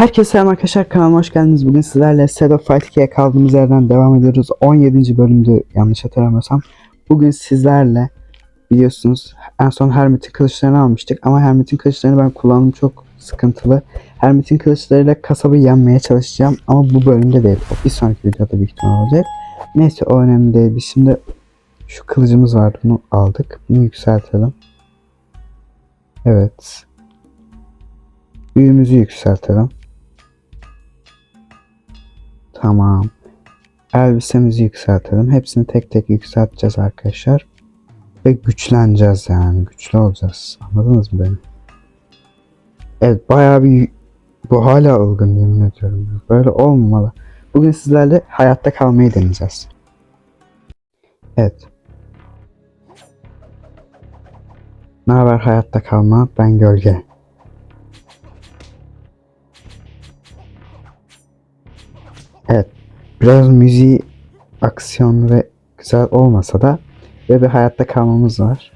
Herkese selam arkadaşlar kanalıma hoş geldiniz. Bugün sizlerle of Fight 2'ye kaldığımız yerden devam ediyoruz. 17. bölümdü yanlış hatırlamıyorsam. Bugün sizlerle biliyorsunuz en son Hermit'in kılıçlarını almıştık. Ama Hermit'in kılıçlarını ben kullandım çok sıkıntılı. Hermit'in kılıçlarıyla kasabı yenmeye çalışacağım. Ama bu bölümde değil. Bir sonraki videoda büyük ihtimal olacak. Neyse o önemli değil. Biz şimdi şu kılıcımız vardı bunu aldık. Bunu yükseltelim. Evet. Büyümüzü yükseltelim. Tamam. Elbisemizi yükseltelim. Hepsini tek tek yükselteceğiz arkadaşlar. Ve güçleneceğiz yani. Güçlü olacağız. Anladınız mı beni? Evet bayağı bir bu hala ılgın yemin ediyorum. Böyle olmamalı. Bugün sizlerle hayatta kalmayı deneyeceğiz. Evet. Ne haber hayatta kalma? Ben gölge. Evet. Biraz müziği aksiyonlu ve güzel olmasa da ve bir hayatta kalmamız var.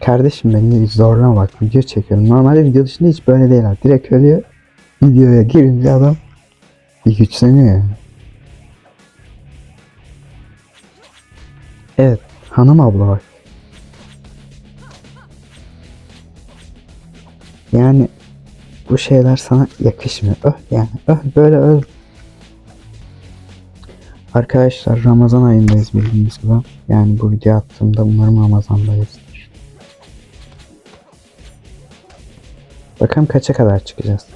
Kardeşim beni zorlama bak video çekiyorum. Normalde video dışında hiç böyle değil abi. Direkt ölüyor. Videoya girince adam bir güçleniyor. Evet. Hanım abla bak. Yani bu şeyler sana yakışmıyor. Öh yani öh böyle öl. Arkadaşlar Ramazan ayındayız bildiğiniz gibi. Yani bu video attığımda umarım Ramazan'dayızdır. Bakalım kaça kadar çıkacağız.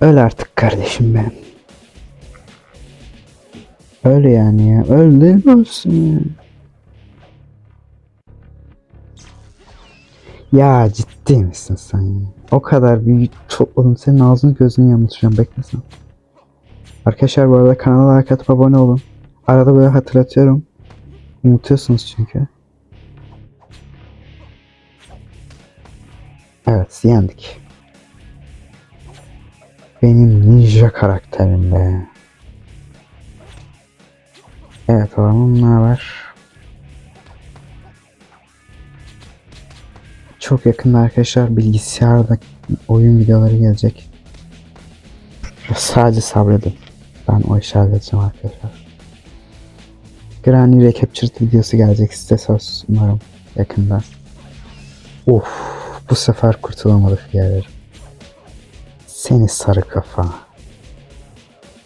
Öl artık kardeşim benim. Öyle yani ya. Öldün olsun ya. Ya ciddi misin sen ya? O kadar büyük topladım senin ağzını gözünü yamultacağım beklesin. Arkadaşlar bu arada kanala like atıp abone olun. Arada böyle hatırlatıyorum. Unutuyorsunuz çünkü. Evet yendik. Benim ninja karakterim be. Evet oğlum ne haber? Çok yakında arkadaşlar bilgisayarda oyun videoları gelecek. Sadece sabredin. Ben o işi halledeceğim arkadaşlar. Granny Recaptured videosu gelecek size söz umarım yakında. Of bu sefer kurtulamadık diğerleri. Seni sarı kafa.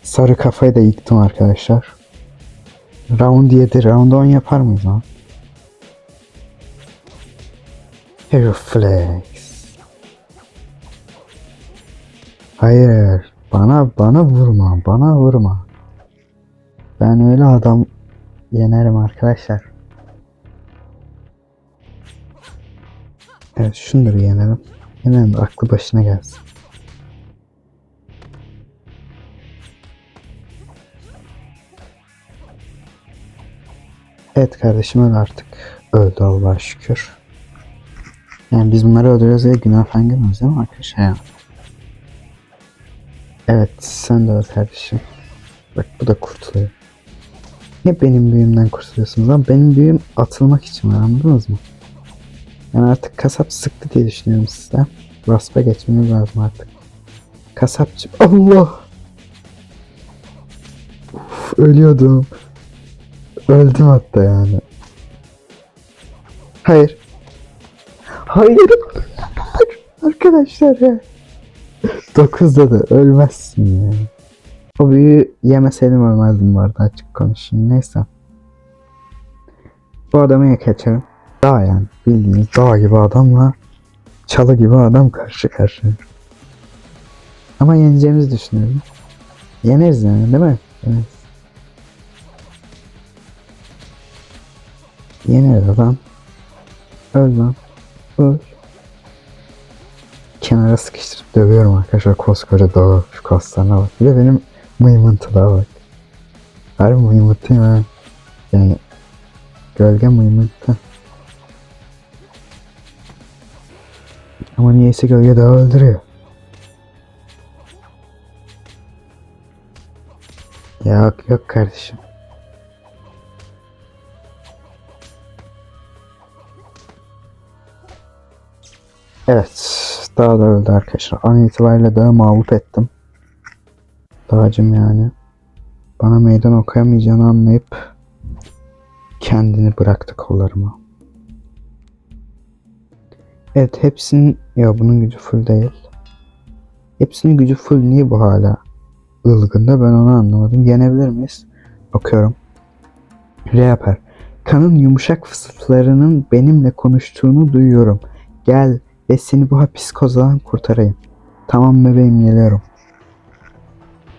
Sarı kafayı da yıktım arkadaşlar. Round 7, round 10 yapar mıyız lan? Reflex. Hayır. Bana bana vurma. Bana vurma. Ben öyle adam yenerim arkadaşlar. Evet şunu da bir aklı başına gelsin. Evet kardeşim öl artık. Öldü Allah'a şükür. Yani biz bunları öldürüyoruz diye günah falan girmiyoruz değil mi arkadaşlar ya? Evet sen de öl kardeşim. Bak bu da kurtuluyor. Niye benim büyümden kurtuluyorsunuz lan? Benim büyüm atılmak için var anladınız mı? Yani artık kasap sıktı diye düşünüyorum sizden. Raspa geçmemiz lazım artık. Kasapçı Allah! Uf, ölüyordum. Öldüm hatta yani. Hayır. Hayır. Arkadaşlar ya. 9'da da ölmezsin ya. O büyüğü yemeseydim ölmezdim bu arada açık konuşayım. Neyse. Bu adamı yak açarım. Dağ yani bildiğiniz dağ gibi adamla çalı gibi adam karşı karşıya. Ama yeneceğimizi düşünüyorum. Yeneriz yani değil mi? Yeneriz. Yeneriz adam. Öl lan. Kenara sıkıştırıp dövüyorum arkadaşlar koskoca dağı şu kaslarına bak. Bir de benim mıymıntılığa bak. Harbi mıymıntıyım ha. Yani gölge mıymıntı. Ama niyeyse gölge dağı öldürüyor. Yok yok kardeşim. Evet. Dağ da öldü arkadaşlar. An itibariyle dağı mağlup ettim. Dağcım yani. Bana meydan okuyamayacağını anlayıp kendini bıraktı kollarıma. Evet hepsinin ya bunun gücü full değil. Hepsinin gücü full niye bu hala ılgında ben onu anlamadım. Yenebilir miyiz? Bakıyorum. Reaper. Kanın yumuşak fısıltılarının benimle konuştuğunu duyuyorum. Gel ve seni bu hapis kozdan kurtarayım. Tamam bebeğim geliyorum.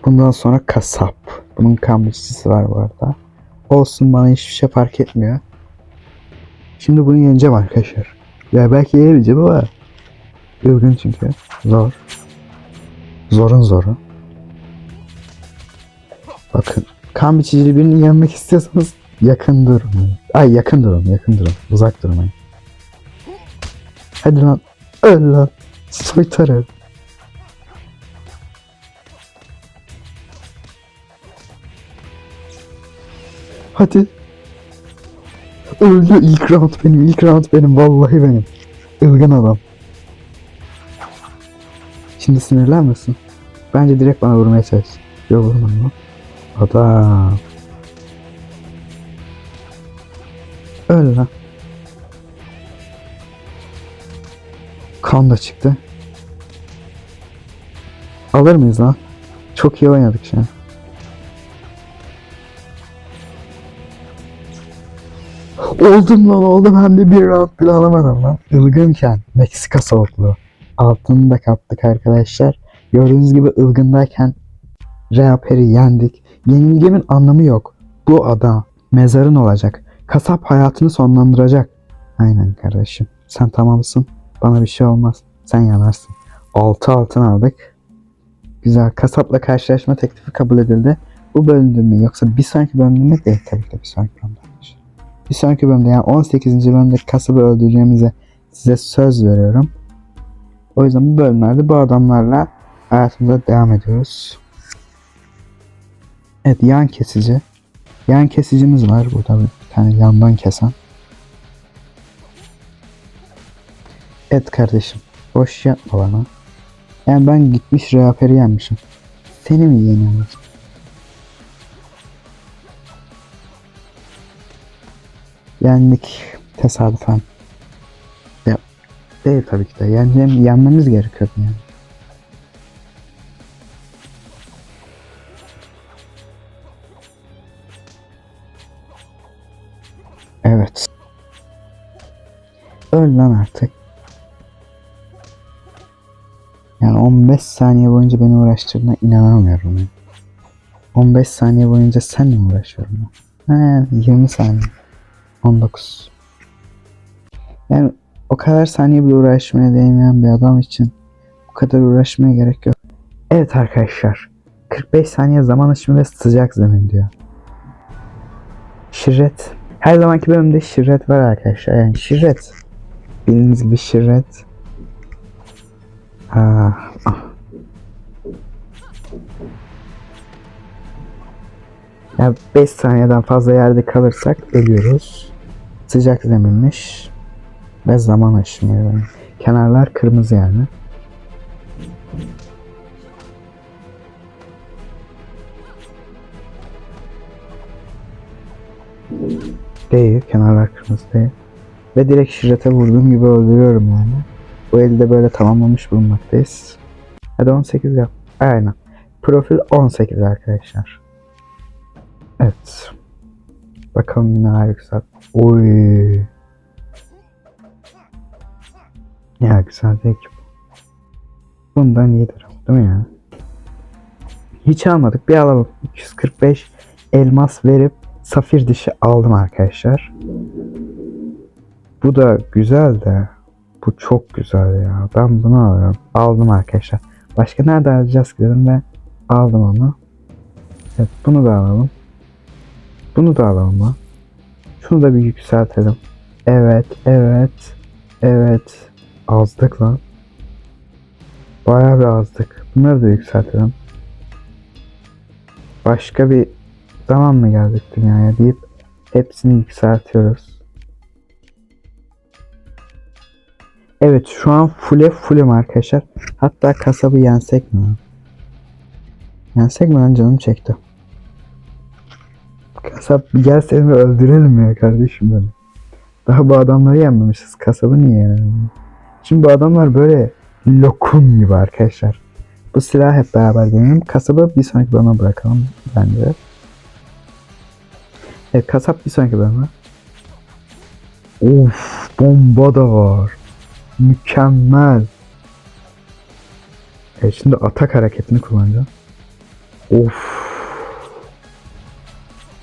Bundan sonra kasap. Bunun kan biçicisi var bu arada. Olsun bana hiçbir şey fark etmiyor. Şimdi bunu yeneceğim arkadaşlar. Ya belki yenebileceğim ama Ilgın çünkü. Zor. Zorun zoru. Bakın kan biçicili birini yenmek istiyorsanız yakın durmayın. Ay yakın durun, yakın durun. Uzak durmayın. Hadi lan. Öl lan. Soytarı. Hadi. Öldü ilk round benim, ilk round benim, vallahi benim. Ilgın adam. Şimdi sinirlenmesin. Bence direkt bana vurmaya çalış. Yok vurmadım lan. Adam. Öl lan. Kan da çıktı. Alır mıyız lan? Çok iyi oynadık şu an. Oldum lan oldum hem de bir round bile alamadım lan. Ilgınken Meksika soğukluğu. Altını da kaptık arkadaşlar. Gördüğünüz gibi ılgındayken Reaper'i yendik. Yenilgemin anlamı yok. Bu adam mezarın olacak. Kasap hayatını sonlandıracak. Aynen kardeşim. Sen tamamsın. Bana bir şey olmaz. Sen yanarsın. 6 altın aldık. Güzel. Kasapla karşılaşma teklifi kabul edildi. Bu bölümde mi yoksa bir sonraki bölümde mi? Değil tabii ki de bir sonraki bölümde. Bir sonraki bölümde yani 18. bölümde kasabı öldüreceğimize size söz veriyorum. O yüzden bu bölümlerde bu adamlarla hayatımıza devam ediyoruz. Evet yan kesici. Yan kesicimiz var. Burada bir tane yandan kesen. Evet kardeşim. Boş yapma bana. Yani ben gitmiş reaperi yenmişim. Seni mi yeniyorum? Yendik tesadüfen. Ya, değil tabii ki de. Yeneceğim, yenmemiz gerekiyordu yani. Evet. Öl lan artık. 15 saniye boyunca beni uğraştırdığına inanamıyorum. ya. 15 saniye boyunca senle mi uğraşıyorum? He, 20 saniye. 19. Yani o kadar saniye bile uğraşmaya değmeyen bir adam için bu kadar uğraşmaya gerek yok. Evet arkadaşlar. 45 saniye zaman aşımı ve sıcak zemin diyor. Şirret. Her zamanki bölümde şirret var arkadaşlar. Yani şirret. Bildiğiniz gibi şirret. Ah, ah. Ya 5 saniyeden fazla yerde kalırsak ölüyoruz. Sıcak zeminmiş. Ve zaman aşımı yani. Kenarlar kırmızı yani. Değil. Kenarlar kırmızı değil. Ve direkt şirrete vurduğum gibi öldürüyorum yani. Bu elde böyle tamamlamış bulunmaktayız. Hadi 18 yap. Aynen. Profil 18 arkadaşlar. Evet. Bakalım neler yükselt. Oy. Ya güzel değil ki bu. Bundan iyidir değil mi ya? Hiç almadık. Bir alalım. 245 elmas verip safir dişi aldım arkadaşlar. Bu da güzel de bu çok güzel ya. Ben bunu alıyorum. Aldım arkadaşlar. Başka nerede alacağız dedim ve aldım onu. Evet bunu da alalım. Bunu da alalım lan. Şunu da bir yükseltelim. Evet, evet, evet. Azdık lan. Bayağı bir azdık. Bunları da yükseltelim. Başka bir zaman mı geldik dünyaya deyip hepsini yükseltiyoruz. Evet şu an full'e full'üm arkadaşlar. Hatta kasabı yensek mi? Yensek mi lan canım çekti. Kasap gel seni öldürelim ya kardeşim benim. Daha bu adamları yenmemişiz. Kasabı niye yenelim? Şimdi bu adamlar böyle lokum gibi arkadaşlar. Bu silahı hep beraber deneyelim. Kasabı bir sonraki bölüme bırakalım bence. Evet kasap bir sonraki bölüme. Of bomba da var. Mükemmel. Evet şimdi atak hareketini kullanacağım. Of.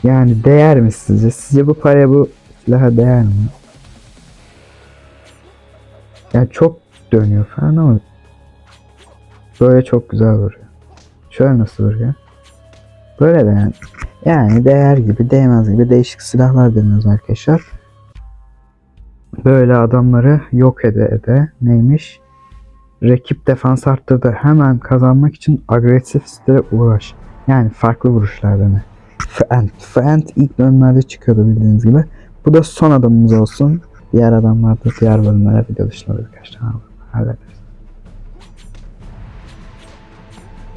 Yani değer mi sizce? Sizce bu paraya bu silaha değer mi? Yani çok dönüyor falan ama böyle çok güzel vuruyor. Şöyle nasıl vuruyor? Böyle de yani. Yani değer gibi değmez gibi değişik silahlar deniyoruz arkadaşlar. Böyle adamları yok ede ede neymiş? Rakip defans arttırdı. Hemen kazanmak için agresif stile uğraş. Yani farklı vuruşlar dene. Fent. Fent ilk bölümlerde çıkıyordu bildiğiniz gibi. Bu da son adamımız olsun. Diğer adamlar da diğer bölümlere video dışında birkaç tane hallederiz.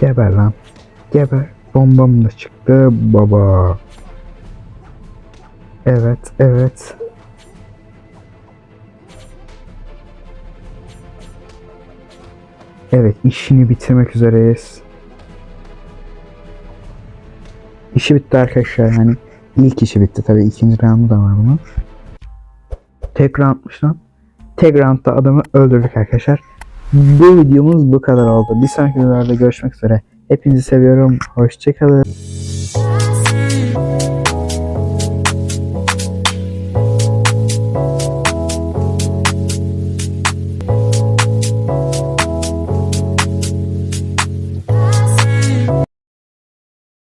Geber lan. Geber. Bombam da çıktı baba. Evet, evet. Evet, işini bitirmek üzereyiz. İşi bitti arkadaşlar yani. ilk işi bitti tabii ikinci roundu da var bunun. Tek roundmuş lan. Tek roundda adamı öldürdük arkadaşlar. Bu videomuz bu kadar oldu. Bir sonraki videolarda görüşmek üzere. Hepinizi seviyorum. Hoşçakalın.